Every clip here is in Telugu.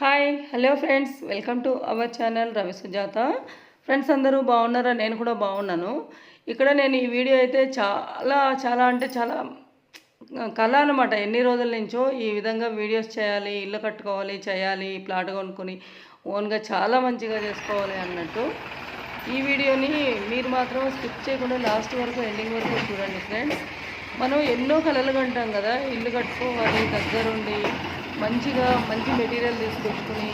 Hi hello friends welcome to our channel Ravi Sujatha friends అందరూ బాగున్నారా? నేను కూడా బాగున్నాను. ఇక్కడ నేను ఈ వీడియో అయితే చాలా చాలా అంటే చాలా కళ అనమాట ఎన్ని రోజుల నుంచో ఈ విధంగా వీడియోస్ చేయాలి ఇల్లు కట్టుకోవాలి చేయాలి ప్లాట్ కొనుక్కొని ఓన్గా చాలా మంచిగా చేసుకోవాలి అన్నట్టు. ఈ వీడియోని మీరు మాత్రం స్కిప్ చేయకుండా లాస్ట్ వరకు ఎండింగ్ వరకు చూడండి ఫ్రెండ్స్ మనం ఎన్నో కళలు కంటాం కదా. ఇల్లు కట్టుకోవాలి దగ్గరుండి మంచిగా మంచి మెటీరియల్ తీసుకొచ్చుకుని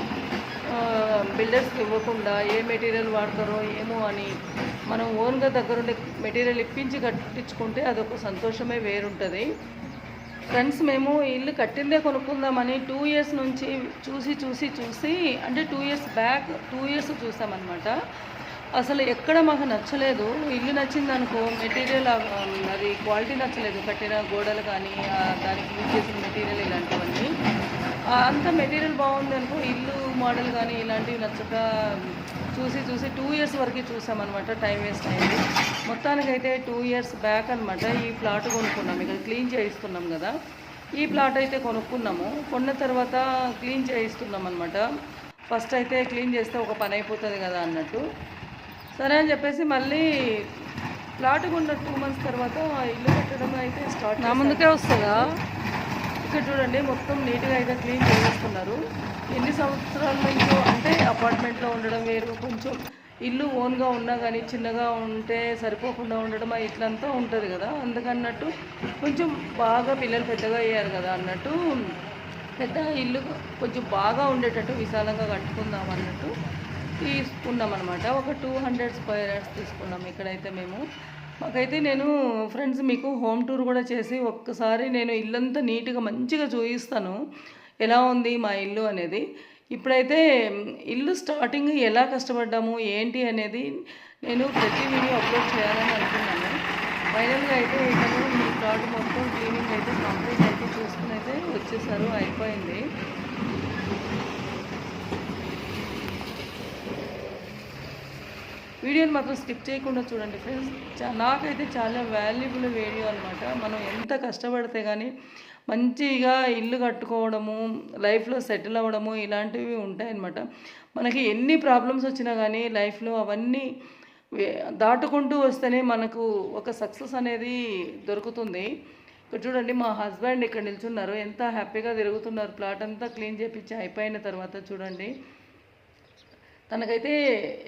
బిల్డర్స్కి ఇవ్వకుండా ఏ మెటీరియల్ వాడతారో ఏమో అని మనం ఓన్గా దగ్గరుండి మెటీరియల్ ఇప్పించి కట్టించుకుంటే అదొక సంతోషమే వేరుంటుంది. ఫ్రెండ్స్ మేము ఇల్లు కట్టిందే కొనుక్కుందామని టూ ఇయర్స్ నుంచి చూసి చూసి చూసి అంటే two years back two years చూసామన్నమాట. అసలు ఎక్కడ మాకు నచ్చలేదు. ఇల్లు నచ్చింది అనుకో మెటీరియల్ అది క్వాలిటీ నచ్చలేదు. కట్టిన గోడలు కానీ దానికి యూజ్ చేసిన మెటీరియల్ ఇలాంటివన్నీ. అంత మెటీరియల్ బాగుంది అనుకో ఇల్లు మోడల్ కానీ ఇలాంటివి నచ్చక చూసి చూసి టూ ఇయర్స్ వరకు చూసామన్నమాట టైం వేస్ట్ అయింది. మొత్తానికైతే టూ ఇయర్స్ బ్యాక్ అనమాట ఈ ప్లాట్ కొనుక్కున్నాం. ఇక్కడ క్లీన్ చేయిస్తున్నాం కదా. ఈ ప్లాట్ అయితే కొనుక్కున్నాము. కొన్న తర్వాత క్లీన్ చేయిస్తున్నాం అనమాట ఫస్ట్ అయితే క్లీన్ చేస్తే ఒక పని అయిపోతుంది కదా అన్నట్టు. సరే అని చెప్పేసి మళ్ళీ ప్లాట్ కొన్న టూ మంత్స్ తర్వాత ఇల్లు కట్టడం అయితే స్టార్ట్ నా ముందుకే వస్తుందా? ఇక్కడ చూడండి మొత్తం నీట్గా అయితే క్లీన్ చేసేస్తున్నారు. ఎన్ని సంవత్సరాల నుంచో అంటే అపార్ట్మెంట్లో ఉండడం వేరు. కొంచెం ఇల్లు ఓన్గా ఉన్నా కానీ చిన్నగా ఉంటే సరిపోకుండా ఉండడం ఇట్లంతా ఉంటుంది కదా. అందుకన్నట్టు కొంచెం బాగా పిల్లలు పెద్దగా అయ్యారు కదా అన్నట్టు. పెద్ద ఇల్లు కొంచెం బాగా ఉండేటట్టు విశాలంగా కట్టుకుందాం అన్నట్టు తీసుకున్నాం అనమాట ఒక టూ హండ్రెడ్ స్క్వేర్ యార్డ్స్ తీసుకున్నాం ఇక్కడైతే మేము. మాకైతే నేను ఫ్రెండ్స్ మీకు హోమ్ టూర్ కూడా చేసి ఒక్కసారి నేను ఇల్లంతా నీట్గా మంచిగా చూపిస్తాను ఎలా ఉంది మా ఇల్లు అనేది? ఇప్పుడైతే ఇల్లు స్టార్టింగ్ ఎలా కష్టపడ్డాము ఏంటి అనేది నేను ప్రతి వీడియో అప్లోడ్ చేయాలని అనుకున్నాను. ఫైనల్గా అయితే ఇక్కడ మీ ప్లాట్ మొత్తం క్లీనింగ్ అయితే కంప్లీట్ అయితే చూసుకుని అయితే వచ్చేసారు అయిపోయింది. వీడియోని మాత్రం స్కిప్ చేయకుండా చూడండి ఫ్రెండ్స్. నాకైతే చాలా వాల్యుబుల్ వీడియో అనమాట మనం ఎంత కష్టపడితే కానీ మంచిగా ఇల్లు కట్టుకోవడము లైఫ్లో సెటిల్ అవ్వడము ఇలాంటివి ఉంటాయన్నమాట. మనకి ఎన్ని ప్రాబ్లమ్స్ వచ్చినా కానీ లైఫ్లో అవన్నీ దాటుకుంటూ వస్తేనే మనకు ఒక సక్సెస్ అనేది దొరుకుతుంది. ఇక్కడ చూడండి మా హస్బెండ్ ఇక్కడ నిల్చున్నారు. ఎంత హ్యాపీగా తిరుగుతున్నారు. ప్లాట్ అంతా క్లీన్ చేపించి అయిపోయిన తర్వాత చూడండి. తనకైతే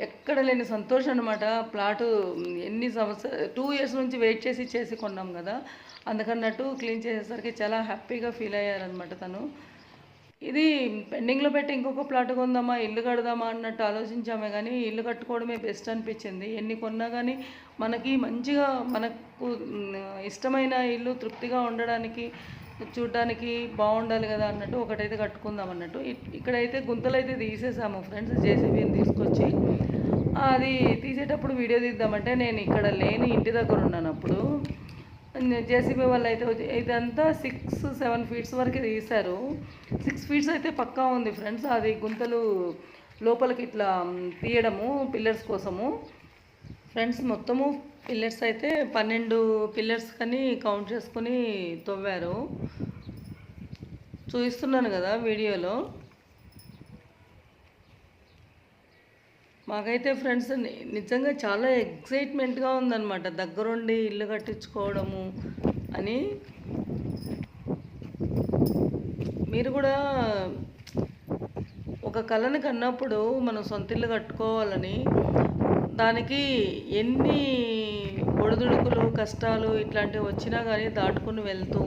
ఎక్కడ లేని సంతోషం అనమాట ప్లాటు ఎన్ని సంవత్సరాలు టూ ఇయర్స్ నుంచి వెయిట్ చేసి చేసి కొన్నాం కదా. అందుకన్నట్టు క్లీన్ చేసేసరికి చాలా హ్యాపీగా ఫీల్ అయ్యారనమాట తను. ఇది పెండింగ్లో పెట్టి ఇంకొక ప్లాట్ కొందామా ఇల్లు కడదామా అన్నట్టు ఆలోచించామే కానీ ఇల్లు కట్టుకోవడమే బెస్ట్ అనిపించింది. ఎన్ని కొన్నా కానీ మనకి మంచిగా మనకు ఇష్టమైన ఇల్లు తృప్తిగా ఉండడానికి చూడడానికి బాగుండాలి కదా అన్నట్టు ఒకటైతే కట్టుకుందాం అన్నట్టు. ఇక్కడైతే గుంతలు అయితే తీసేసాము ఫ్రెండ్స్ జేసీబీని తీసుకొచ్చి. అది తీసేటప్పుడు వీడియో తీద్దామంటే నేను ఇక్కడ లేని ఇంటి దగ్గర ఉన్నాను అప్పుడు. జేసీబీ వాళ్ళు అయితే ఇదంతా సిక్స్ సెవెన్ ఫీట్స్ వరకు తీశారు. సిక్స్ ఫీట్స్ అయితే పక్కా ఉంది ఫ్రెండ్స్ అది గుంతలు లోపలికి ఇట్లా తీయడము పిల్లర్స్ కోసము. ఫ్రెండ్స్ మొత్తము పిల్లర్స్ అయితే పన్నెండు పిల్లర్స్ కానీ కౌంట్ చేసుకొని తవ్వారు. చూపిస్తున్నాను కదా వీడియోలో. మాకైతే ఫ్రెండ్స్ నిజంగా చాలా ఎగ్జైట్మెంట్గా ఉందన్నమాట. దగ్గరుండి ఇల్లు కట్టించుకోవడము అని. మీరు కూడా ఒక కళని కన్నప్పుడు మనం సొంత ఇల్లు కట్టుకోవాలని దానికి ఎన్ని ఒడిదుడుకులు కష్టాలు ఇట్లాంటివి వచ్చినా కానీ దాటుకుని వెళ్తూ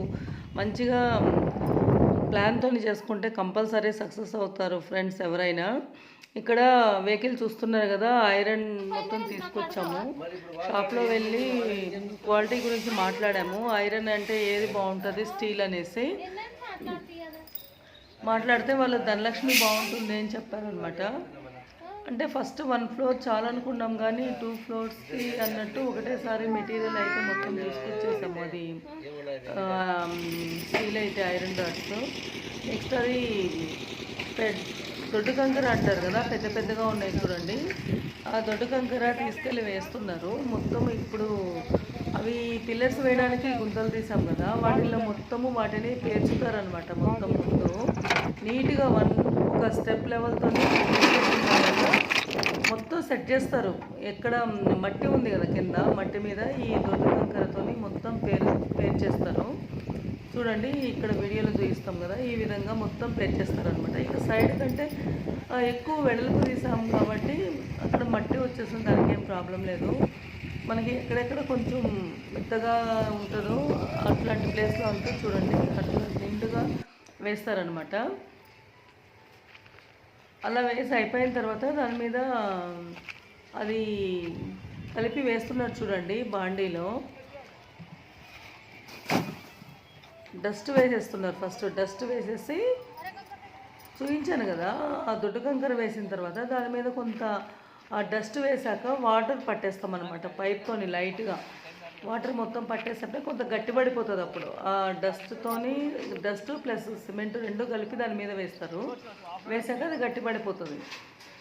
మంచిగా ప్లాన్తో చేసుకుంటే కంపల్సరీ సక్సెస్ అవుతారు ఫ్రెండ్స్ ఎవరైనా. ఇక్కడ వెహికల్ చూస్తున్నారు కదా ఐరన్ మొత్తం తీసుకొచ్చాము. షాప్లో వెళ్ళి క్వాలిటీ గురించి మాట్లాడాము. ఐరన్ అంటే ఏది బాగుంటుంది? స్టీల్ అనేసి. మాట్లాడితే వాళ్ళ ధనలక్ష్మి బాగుంటుంది అని చెప్పారనమాట అంటే ఫస్ట్ వన్ ఫ్లోర్ చాలా అనుకున్నాం కానీ టూ ఫ్లోర్స్కి అన్నట్టు ఒకటేసారి మెటీరియల్ అయితే మొత్తం తీసుకొచ్చేసాము అది. స్టీల్ అయితే ఐరన్ డాట్స్ నెక్స్ట్ అది దొడ్డు కంకర అంటారు కదా పెద్ద పెద్దగా ఉన్నాయి చూడండి. ఆ దొడ్డు కంకర తీసుకెళ్ళి వేస్తున్నారు. మొత్తం ఇప్పుడు అవి పిల్లర్స్ వేయడానికి గుంతలు తీసాం కదా వాటిల్లో మొత్తము వాటిని పేర్చుతారనమాట మొత్తం ముందు. నీట్గా వన్ ఒక స్టెప్ లెవెల్తో సెట్ చేస్తారు. ఎక్కడ మట్టి ఉంది కదా కింద మట్టి మీద ఈ దొడ్డు కంకరతో మొత్తం పేరు పేరు చేస్తారు. చూడండి ఇక్కడ వీడియోలో చూపిస్తాం కదా ఈ విధంగా మొత్తం పేరు చేస్తారు అనమాట ఇక సైడ్ కంటే ఎక్కువ వెడల్పు తీసాము కాబట్టి అక్కడ మట్టి వచ్చేస్తుంది దానికి ఏం ప్రాబ్లం లేదు. మనకి ఎక్కడెక్కడ కొంచెం మెత్తగా ఉంటుందో అట్లాంటి ప్లేస్లో అంతా చూడండి. అట్లా నిండుగా వేస్తారనమాట అలా వేసి అయిపోయిన తర్వాత దాని మీద అది కలిపి వేస్తున్నారు చూడండి బాండీలో. డస్ట్ వేసేస్తున్నారు ఫస్ట్ డస్ట్ వేసేసి చూపించాను కదా ఆ దొడ్డు కంకర వేసిన తర్వాత దాని మీద కొంత ఆ డస్ట్ వేసాక వాటర్ పట్టేస్తాం అనమాట పైప్తోని లైట్గా. వాటర్ మొత్తం పట్టేస్తే కొంత గట్టిపడిపోతుంది అప్పుడు. ఆ డస్ట్తోని డస్ట్ ప్లస్ సిమెంట్ రెండు కలిపి దాని మీద వేస్తారు. వేసాక అది గట్టిపడిపోతుంది.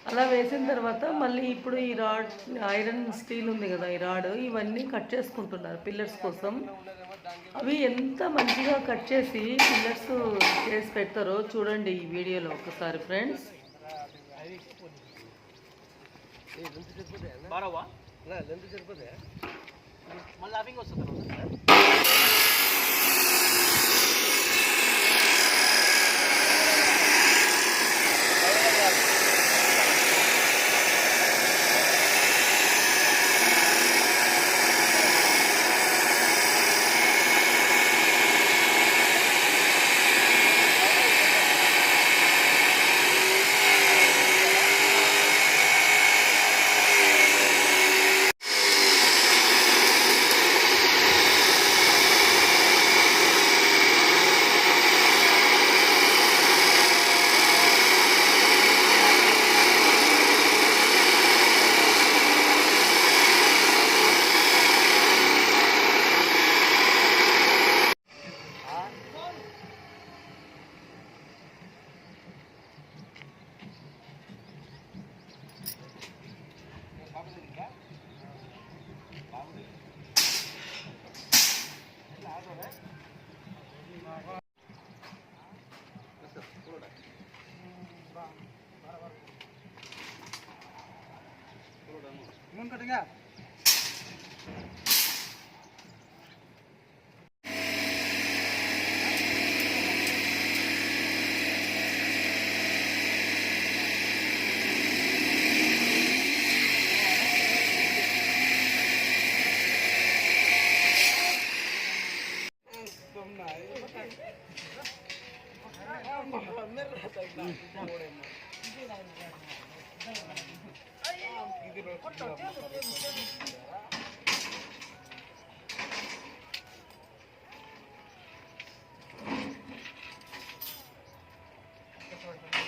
అలా వేసిన తర్వాత మళ్ళీ ఇప్పుడు ఈ రాడ్ ఐరన్ స్టీల్ ఉంది కదా ఈ రాడ్ ఇవన్నీ కట్ చేసుకుంటున్నారు పిల్లర్స్ కోసం. అవి ఎంత మంచిగా కట్ చేసి పిల్లర్స్ చేసి పెడతారో చూడండి ఈ వీడియోలో ఒకసారి ఫ్రెండ్స్. మళ్ళీ అవింగ్ వస్తుంది నువ్వు Jordan.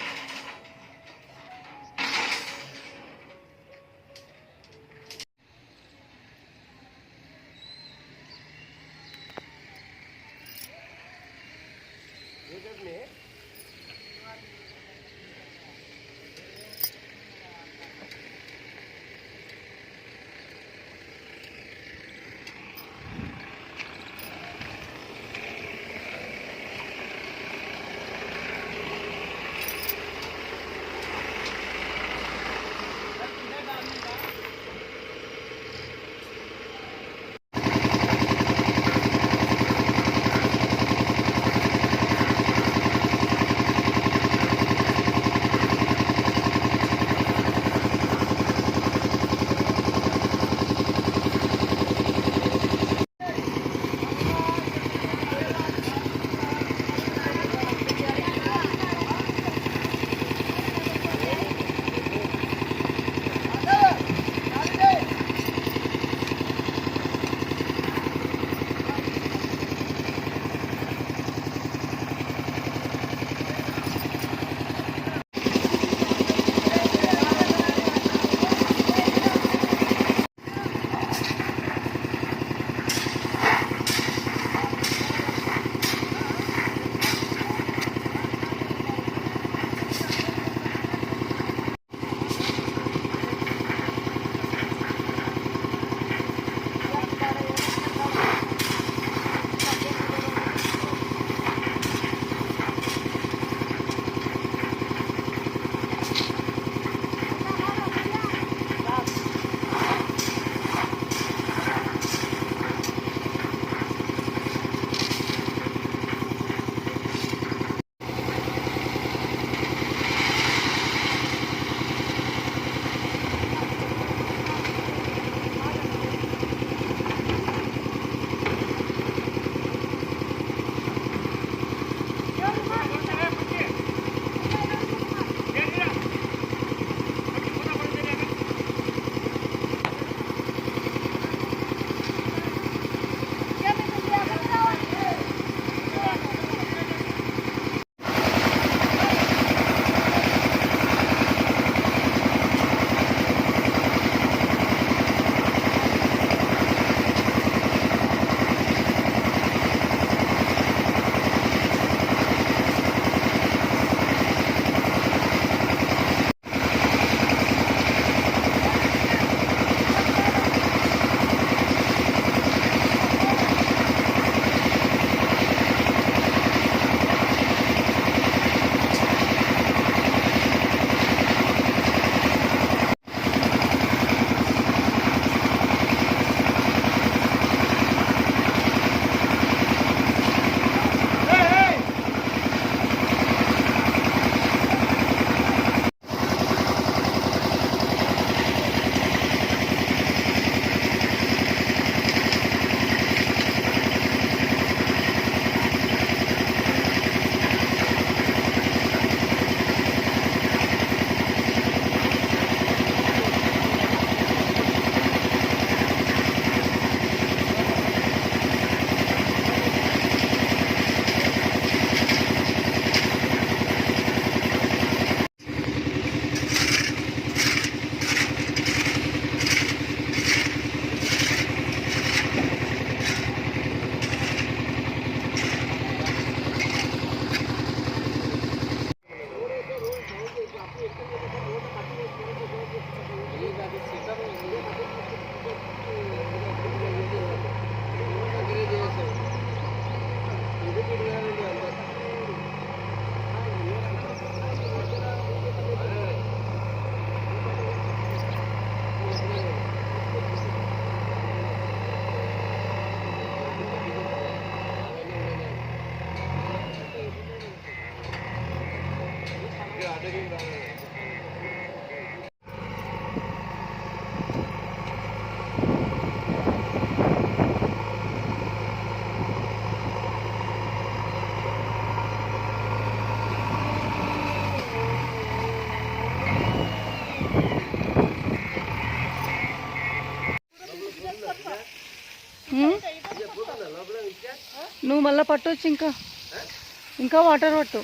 మళ్ళీ పట్టవచ్చు ఇంకా. ఇంకా వాటర్ పట్టు.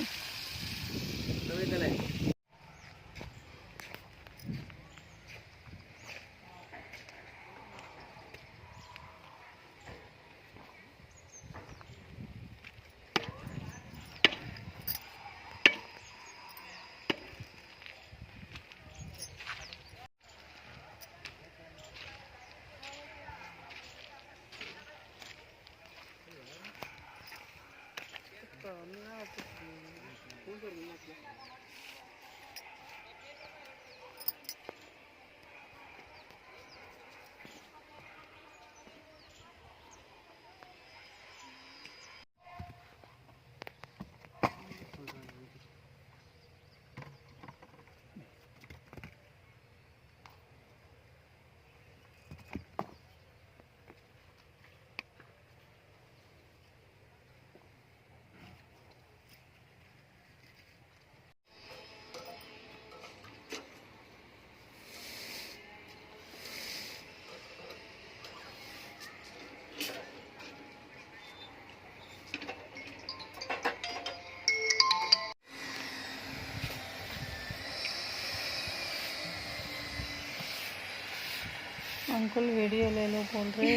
अंकुल वीडियो ले लो बोल रहे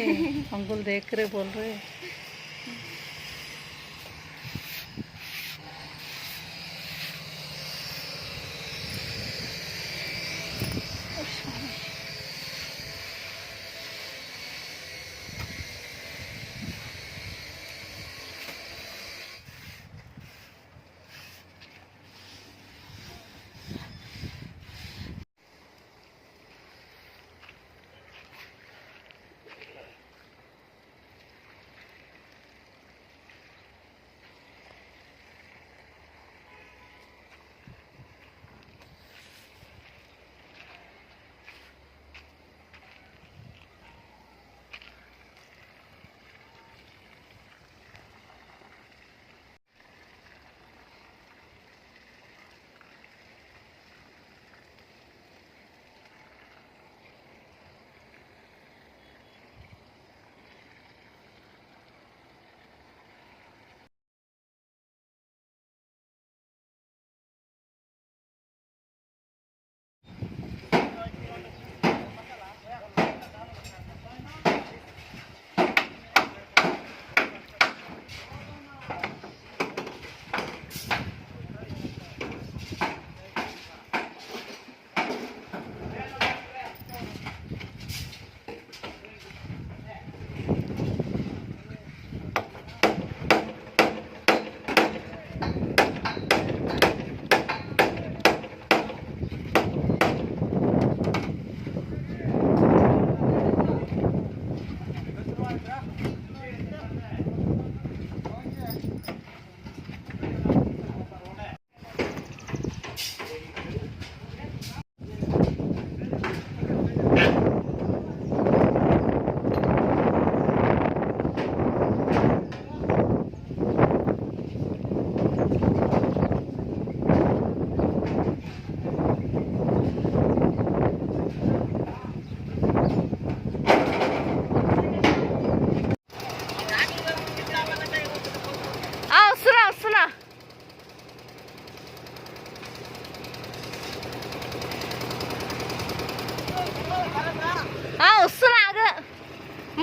अंकुल देख रहे बोल रहे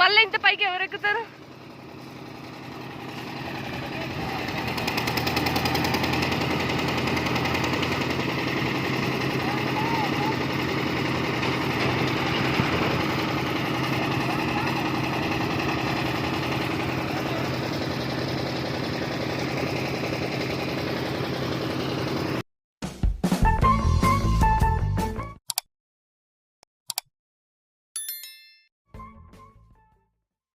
మళ్ళీ ఇంత పైకి ఎవరు ఎక్కుతారు